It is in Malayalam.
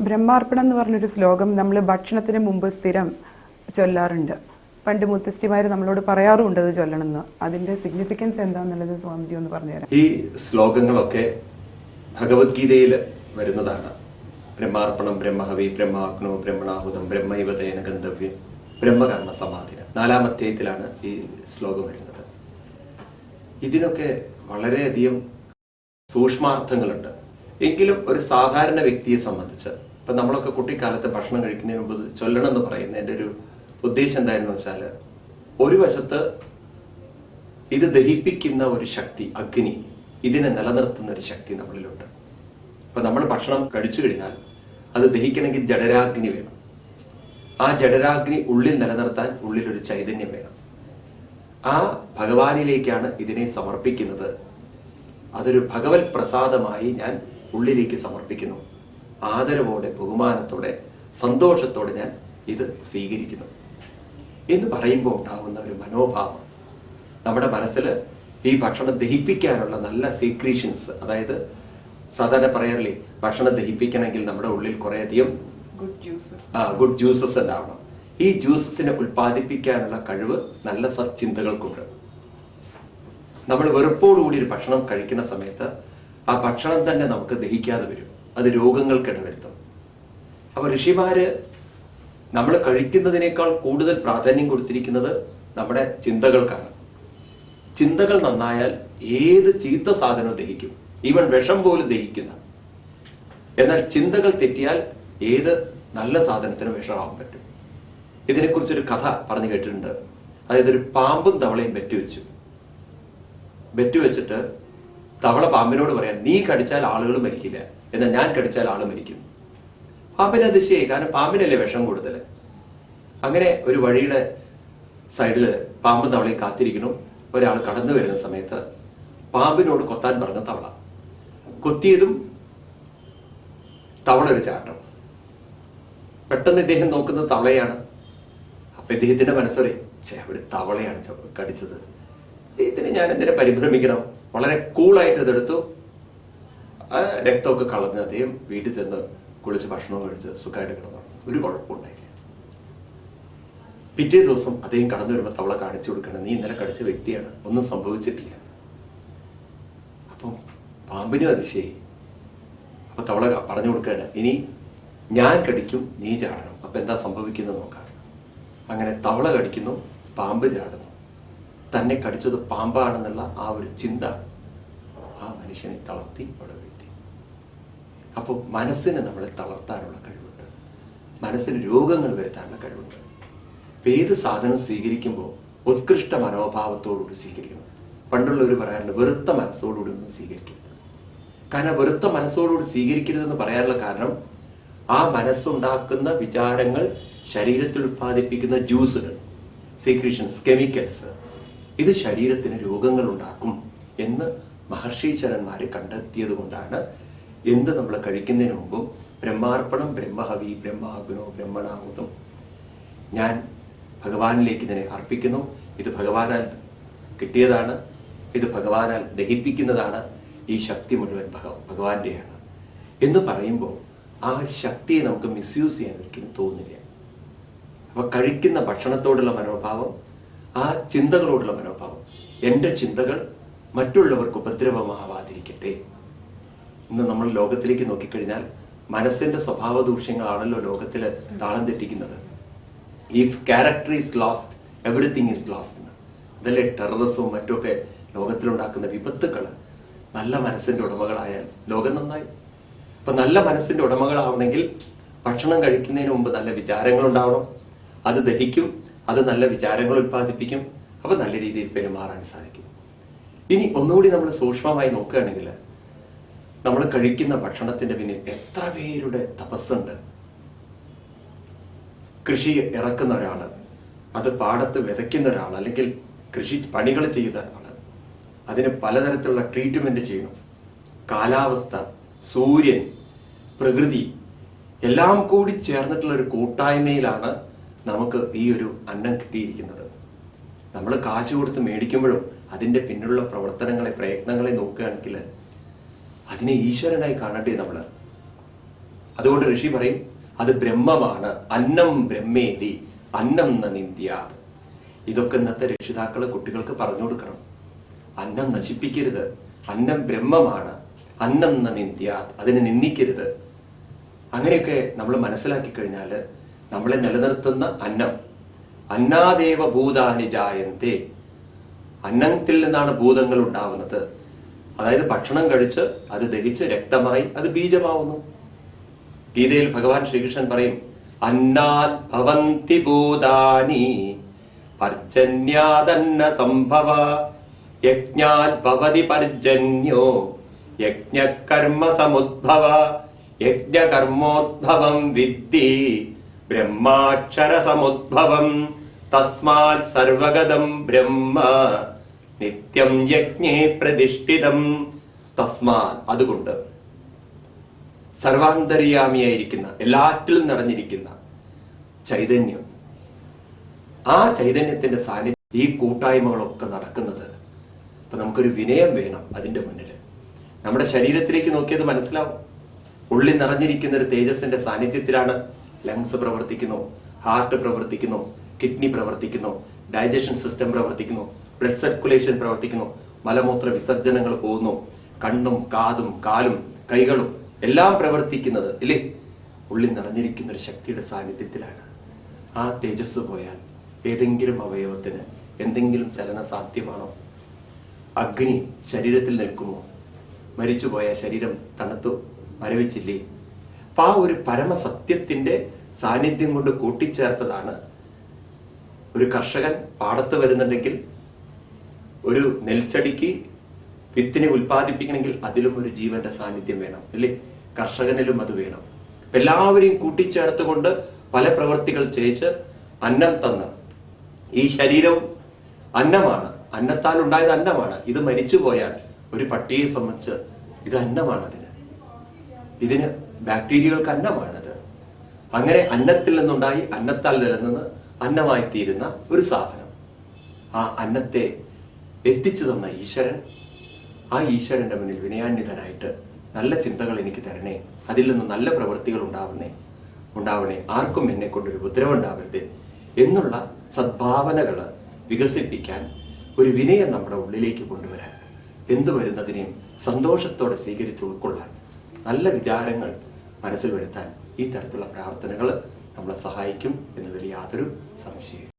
ബ്രഹ്മാർപ്പണം എന്ന് പറഞ്ഞൊരു ശ്ലോകം നമ്മൾ ഭക്ഷണത്തിന് മുമ്പ് സ്ഥിരം ചൊല്ലാറുണ്ട്. പണ്ട് മുത്തശ്ശിമാർ നമ്മളോട് പറയാറുണ്ട് അത് ചൊല്ലണമെന്ന്. അതിന്റെ സിഗ്നിഫിക്കൻസ് എന്താണെന്നുള്ളത് സ്വാമിജി ഒന്ന് പറഞ്ഞുതരാം. ഈ ശ്ലോകങ്ങളൊക്കെ ഭഗവത്ഗീതയിൽ വരുന്നതാണ്. ബ്രഹ്മാർപ്പണം ബ്രഹ്മഹവി ബ്രഹ്മാഗ്നോ ബ്രഹ്മണാഹുതം ബ്രഹ്മൈവതേന ഗന്ധവ്യം ബ്രഹ്മകർമ്മ സമാധിന. നാലാം അധ്യായത്തിലാണ് ഈ ശ്ലോകം വരുന്നത്. ഇതിനൊക്കെ വളരെയധികം സൂക്ഷ്മാർത്ഥങ്ങളുണ്ട്. എങ്കിലും ഒരു സാധാരണ വ്യക്തിയെ സംബന്ധിച്ച് ഇപ്പൊ നമ്മളൊക്കെ കുട്ടിക്കാലത്ത് ഭക്ഷണം കഴിക്കുന്നതിന് മുമ്പ് ചൊല്ലണം എന്ന് പറയുന്ന എന്റെ ഒരു ഉദ്ദേശം എന്തായിരുന്നു വെച്ചാൽ ഒരു വശത്ത് ഇത് ദഹിപ്പിക്കുന്ന ഒരു ശക്തി അഗ്നി ഇതിനെ നിലനിർത്തുന്ന ഒരു ശക്തി നമ്മളിലുണ്ട്. അപ്പൊ നമ്മൾ ഭക്ഷണം കഴിച്ചു കഴിഞ്ഞാൽ അത് ദഹിക്കണമെങ്കിൽ ജഡരാഗ്നി വേണം. ആ ജഡരാഗ്നി ഉള്ളിൽ നിലനിർത്താൻ ഉള്ളിൽ ഒരു ചൈതന്യം വേണം. ആ ഭഗവാനിലേക്കാണ് ഇതിനെ സമർപ്പിക്കുന്നത്. അതൊരു ഭഗവത് പ്രസാദമായി ഞാൻ ഉള്ളിലേക്ക് സമർപ്പിക്കുന്നു. ആദരവോടെ ബഹുമാനത്തോടെ സന്തോഷത്തോടെ ഞാൻ ഇത് സ്വീകരിക്കുന്നു. എന്ന് പറയുമ്പോൾ ഉണ്ടാകുന്ന ഒരു മനോഭാവം. നമ്മുടെ മനസ്സിൽ ഈ ഭക്ഷണം ദഹിപ്പിക്കാനുള്ള നല്ല സീക്രീഷൻസ് അതായത് സാധാരണ പറയാറില്ലേ ഭക്ഷണം ദഹിപ്പിക്കണമെങ്കിൽ നമ്മുടെ ഉള്ളിൽ കുറേയധികം ആ ഗുഡ് ജ്യൂസസ് ഉണ്ടാവണം. ഈ ജ്യൂസസിനെ ഉൽപ്പാദിപ്പിക്കാനുള്ള കഴിവ് നല്ല സച്ചിന്തകൾക്കുണ്ട്. നമ്മൾ വെറുപ്പോടുകൂടി ഒരു ഭക്ഷണം കഴിക്കുന്ന സമയത്ത് ആ ഭക്ഷണം തന്നെ നമുക്ക് ദഹിക്കാതെ വരും. അത് രോഗങ്ങൾക്കിടവരുത്തും അപ്പൊ ഋഷിമാര് നമ്മൾ കഴിക്കുന്നതിനേക്കാൾ കൂടുതൽ പ്രാധാന്യം കൊടുത്തിരിക്കുന്നത് നമ്മുടെ ചിന്തകൾക്കാണ്. ചിന്തകൾ നന്നായാൽ ഏത് ചീത്ത സാധനവും ദഹിക്കും. ഈവൻ വിഷം പോലും ദഹിക്കുന്ന എന്നാൽ ചിന്തകൾ തെറ്റിയാൽ ഏത് നല്ല സാധനത്തിനും വിഷമാവാൻ പറ്റും. ഇതിനെക്കുറിച്ചൊരു കഥ പറഞ്ഞു കേട്ടിട്ടുണ്ട്. അതായത് ഒരു പാമ്പും തവളയും വെച്ചു വെറ്റി വെച്ചിട്ട് തവള പാമ്പിനോട് പറയാൻ നീ കടിച്ചാൽ ആളുകൾ മരിക്കില്ല. എന്നാൽ ഞാൻ കടിച്ചാൽ ആൾ മരിക്കും. പാമ്പിന് അതിശയായി കാരണം പാമ്പിനല്ലേ വിഷം കൂടുതൽ അങ്ങനെ ഒരു വഴിയുടെ സൈഡിൽ പാമ്പ് തവളയും കാത്തിരിക്കുന്നു. ഒരാൾ കടന്നു വരുന്ന സമയത്ത് പാമ്പിനോട് കൊത്താൻ പറഞ്ഞ തവള. കൊത്തിയതും തവള ഒരു ചാട്ടം. പെട്ടെന്ന് ഇദ്ദേഹം നോക്കുന്ന തവളയാണ്. അപ്പൊ ഇദ്ദേഹത്തിന്റെ മനസ്സറിയാം ചേ ഒരു തവളയാണ് കടിച്ചത്. ഇതിന് ഞാൻ എന്തിനെ പരിഭ്രമിക്കണം? വളരെ കൂളായിട്ട് ഇതെടുത്തു. രക്തമൊക്കെ കളഞ്ഞ് അദ്ദേഹം വീട്ടിൽ ചെന്ന് കുളിച്ച് ഭക്ഷണം കഴിച്ച് സുഖമായിട്ട് കിടന്നു. ഒരു കുഴപ്പമുണ്ടായില്ല പിറ്റേ ദിവസം അദ്ദേഹം കടന്നു വരുമ്പോൾ തവള കാണിച്ചു കൊടുക്കണം നീ ഇന്നലെ കടിച്ച വ്യക്തിയാണ് ഒന്നും സംഭവിച്ചിട്ടില്ല. അപ്പം പാമ്പിനും അതിശയായി അപ്പൊ തവള പറഞ്ഞു കൊടുക്കുകയാണ് ഇനി ഞാൻ കടിക്കും നീ ചാടണം. അപ്പൊ എന്താ സംഭവിക്കുന്നത് നോക്കാം. അങ്ങനെ തവള കടിക്കുന്നു പാമ്പ് ചാടുന്നു. തന്നെ കടിച്ചത് പാമ്പാണെന്നുള്ള ആ ഒരു ചിന്ത മനുഷ്യനെ തളർത്തി അവിടെ വീഴ്ത്തി. അപ്പോൾ മനസ്സിനെ നമ്മളെ തളർത്താനുള്ള കഴിവുണ്ട്. മനസ്സിന് രോഗങ്ങൾ വരുത്താനുള്ള കഴിവുണ്ട്. അപ്പം ഏത് സാധനം സ്വീകരിക്കുമ്പോൾ ഉത്കൃഷ്ട മനോഭാവത്തോടുകൂടി സ്വീകരിക്കണം. പണ്ടുള്ളവർ പറയാറുണ്ട് വെറുത്ത മനസ്സോടുകൂടി ഒന്നും സ്വീകരിക്കരുത്. കാരണം വെറുത്ത മനസ്സോടുകൂടി സ്വീകരിക്കരുതെന്ന് പറയാനുള്ള കാരണം ആ മനസ്സുണ്ടാക്കുന്ന വിചാരങ്ങൾ ശരീരത്തിൽ ഉത്പാദിപ്പിക്കുന്ന ജ്യൂസുകൾ സീക്രീഷൻസ് കെമിക്കൽസ് ഇത് ശരീരത്തിന് രോഗങ്ങൾ ഉണ്ടാക്കും എന്ന് മഹർഷീശ്വരന്മാര് കണ്ടെത്തിയത് കൊണ്ടാണ് എന്ത് നമ്മൾ കഴിക്കുന്നതിന് മുമ്പും ബ്രഹ്മാർപ്പണം ബ്രഹ്മഹവി ബ്രഹ്മാഗ്നോ ബ്രഹ്മണാഹുതം ഞാൻ ഭഗവാനിലേക്ക് ഇതിനെ അർപ്പിക്കുന്നു. ഇത് ഭഗവാനാൽ കിട്ടിയതാണ്. ഇത് ഭഗവാനാൽ ദഹിപ്പിക്കുന്നതാണ്. ഈ ശക്തി മുഴുവൻ ഭഗ ഭഗവാന്റെയാണ്. എന്ന് പറയുമ്പോൾ ആ ശക്തിയെ നമുക്ക് മിസ്യൂസ് ചെയ്യാൻ ഒരിക്കലും തോന്നില്ല. അപ്പൊ കഴിക്കുന്ന ഭക്ഷണത്തോടുള്ള മനോഭാവം ആ ചിന്തകളോടുള്ള മനോഭാവം എന്റെ ചിന്തകൾ മറ്റുള്ളവർക്ക് ഉപദ്രവമാവാതിരിക്കട്ടെ. ഇന്ന് നമ്മൾ ലോകത്തിലേക്ക് നോക്കിക്കഴിഞ്ഞാൽ മനസ്സിന്റെ സ്വഭാവ ദൂഷ്യങ്ങളാണല്ലോ ലോകത്തിൽ താളം തെറ്റിക്കുന്നത്. If character is lost everything is lost അതല്ലേ ടെററിസവും മറ്റുമൊക്കെ ലോകത്തിലുണ്ടാക്കുന്ന വിപത്തുക്കൾ നല്ല മനസ്സിന്റെ ഉടമകളായാൽ ലോകം നന്നായി. അപ്പൊ നല്ല മനസ്സിന്റെ ഉടമകളാവണമെങ്കിൽ ഭക്ഷണം കഴിക്കുന്നതിന് മുമ്പ് നല്ല വിചാരങ്ങൾ ഉണ്ടാവണം അത് ദഹിക്കും അത് നല്ല വിചാരങ്ങൾ ഉത്പാദിപ്പിക്കും അപ്പൊ നല്ല രീതിയിൽ പെരുമാറാൻ സാധിക്കും. ഇനി ഒന്നുകൂടി നമ്മൾ സൂക്ഷ്മമായി നോക്കുകയാണെങ്കിൽ നമ്മൾ കഴിക്കുന്ന ഭക്ഷണത്തിന്റെ പിന്നിൽ എത്ര പേരുടെ തപസ്സുണ്ട്? കൃഷി ഇറക്കുന്ന ഒരാൾ അത് പാടത്ത് വിതയ്ക്കുന്ന ഒരാൾ അല്ലെങ്കിൽ കൃഷി പണികൾ ചെയ്യുന്ന ഒരാൾ അതിന് പലതരത്തിലുള്ള ട്രീറ്റ്മെന്റ് ചെയ്യണം കാലാവസ്ഥ സൂര്യൻ പ്രകൃതി എല്ലാം കൂടി ചേർന്നിട്ടുള്ള ഒരു കൂട്ടായ്മയിലാണ് നമുക്ക് ഈ ഒരു അന്നം കിട്ടിയിരിക്കുന്നത്. നമ്മൾ കാശ് കൊടുത്ത് മേടിക്കുമ്പോഴും അതിന്റെ പിന്നിലുള്ള പ്രവർത്തനങ്ങളെ പ്രയത്നങ്ങളെ നോക്കുകയാണെങ്കിൽ അതിനെ ഈശ്വരനായി കാണണ്ടേ നമ്മൾ അതുകൊണ്ട് ഋഷി പറയും അത് ബ്രഹ്മമാണ്. അന്നം ബ്രഹ്മേതി. അന്നം ന നിന്ദ്യാത്. ഇതൊക്കെ ഇന്നത്തെ രക്ഷിതാക്കൾ കുട്ടികൾക്ക് പറഞ്ഞു കൊടുക്കണം. അന്നം നശിപ്പിക്കരുത്. അന്നം ബ്രഹ്മമാണ്. അന്നം ന നിന്ദ്യാത്. അതിനെ നിന്ദിക്കരുത്. അങ്ങനെയൊക്കെ നമ്മൾ മനസ്സിലാക്കി കഴിഞ്ഞാൽ നമ്മളെ നിലനിർത്തുന്ന അന്നം. അന്നാദേവ ഭൂതാനി ജായന്തേ. അന്നത്തിൽ നിന്നാണ് ഭൂതങ്ങൾ ഉണ്ടാവുന്നത്. അതായത് ഭക്ഷണം കഴിച്ച് അത് ദഹിച്ച് രക്തമായി അത് ബീജമാവുന്നു. ഗീതയിൽ ഭഗവാൻ ശ്രീകൃഷ്ണൻ പറയും അന്നാൽ ഭവന്തി ഭൂതാനി പർജന്യാതന്ന സംഭവ യജ്ഞാൽ ഭവതി പർജന്യോ യജ്ഞകർമ്മ സമുദ്ഭവ യജ്ഞകർമ്മോദ്ഭവം വിദ്ധി ബ്രഹ്മാക്ഷര സമുദ്ഭവം തസ്മാൽ സർവഗതം ബ്രഹ്മ. നിത്യം യജ്ഞേ പ്രതിഷ്ഠിതം. തസ്മാൽ അതുകൊണ്ട് സർവാന്തര്യാമിയായിരിക്കുന്ന എല്ലാറ്റിലും നിറഞ്ഞിരിക്കുന്ന ചൈതന്യം. ആ ചൈതന്യത്തിന്റെ സാന്നിധ്യം ഈ കൂട്ടായ്മകളൊക്കെ നടക്കുന്നത് അപ്പൊ നമുക്കൊരു വിനയം വേണം അതിന്റെ മുന്നിൽ നമ്മുടെ ശരീരത്തിലേക്ക് നോക്കിയത് മനസ്സിലാവും. ഉള്ളിൽ നിറഞ്ഞിരിക്കുന്ന ഒരു തേജസ്സിന്റെ സാന്നിധ്യത്തിലാണ് ലങ്സ് പ്രവർത്തിക്കുന്നു ഹാർട്ട് പ്രവർത്തിക്കുന്നു കിഡ്നി പ്രവർത്തിക്കുന്നു ഡൈജഷൻ സിസ്റ്റം പ്രവർത്തിക്കുന്നു ബ്ലഡ് സർക്കുലേഷൻ പ്രവർത്തിക്കുന്നു മലമൂത്ര വിസർജനങ്ങൾ പോകുന്നു കണ്ണും കാതും കാലും കൈകളും എല്ലാം പ്രവർത്തിക്കുന്നത് ഇല്ലേ? ഉള്ളിൽ നിറഞ്ഞിരിക്കുന്ന ഒരു ശക്തിയുടെ സാന്നിധ്യത്തിലാണ്. ആ തേജസ് പോയാൽ ഏതെങ്കിലും അവയവത്തിന് എന്തെങ്കിലും ചലന സാധ്യമാണോ? അഗ്നി ശരീരത്തിൽ നിൽക്കുമോ? മരിച്ചുപോയ ശരീരം തണുത്തു മരവിച്ചില്ലേ? അപ്പൊ ആ ഒരു പരമസത്യത്തിന്റെ സാന്നിധ്യം കൊണ്ട് കൂട്ടിച്ചേർത്തതാണ് ഒരു കർഷകൻ പാടത്ത് വരുന്നുണ്ടെങ്കിൽ ഒരു നെൽച്ചടിക്ക് വിത്തിനെ ഉൽപ്പാദിപ്പിക്കണമെങ്കിൽ അതിലും ഒരു ജീവന്റെ സാന്നിധ്യം വേണം അല്ലേ? കർഷകനിലും അത് വേണം. എല്ലാവരെയും കൂട്ടിച്ചേർത്തുകൊണ്ട് പല പ്രവൃത്തികൾ ചെയ്യിച്ച് അന്നം തന്ന് ഈ ശരീരം അന്നമാണ്. അന്നത്താൽ ഉണ്ടായത് അന്നമാണ്. ഇത് മരിച്ചു പോയാൽ ഒരു പട്ടിയെ സംബന്ധിച്ച് ഇത് അന്നമാണ് അതിന്. ഇതിന് ബാക്ടീരിയകൾക്ക് അന്നമാണത്. അങ്ങനെ അന്നത്തിൽ നിന്നുണ്ടായി അന്നത്താൽ നിലനിന്ന് അന്നമായി തീരുന്ന ഒരു സാധനം. ആ അന്നത്തെ എത്തിച്ചു തന്ന ഈശ്വരൻ ആ ഈശ്വരന്റെ മുന്നിൽ വിനയാന്വിതനായിട്ട് നല്ല ചിന്തകൾ എനിക്ക് തരണേ. അതിൽ നിന്ന് നല്ല പ്രവൃത്തികൾ ഉണ്ടാവുന്നേ. ഉണ്ടാവണേ. ആർക്കും എന്നെ കൊണ്ടൊരു ഉപദ്രവം ഉണ്ടാവരുത് എന്നുള്ള സദ്ഭാവനകൾ വികസിപ്പിക്കാൻ ഒരു വിനയം നമ്മുടെ ഉള്ളിലേക്ക് കൊണ്ടുവരാൻ എന്തു വരുന്നതിനെയും സന്തോഷത്തോടെ സ്വീകരിച്ച് ഉൾക്കൊള്ളാൻ നല്ല വിചാരങ്ങൾ മനസ്സിൽ വരുത്താൻ ഈ തരത്തിലുള്ള പ്രാർത്ഥനകൾ നമ്മളെ സഹായിക്കും എന്നതിൽ യാതൊരു സംശയവും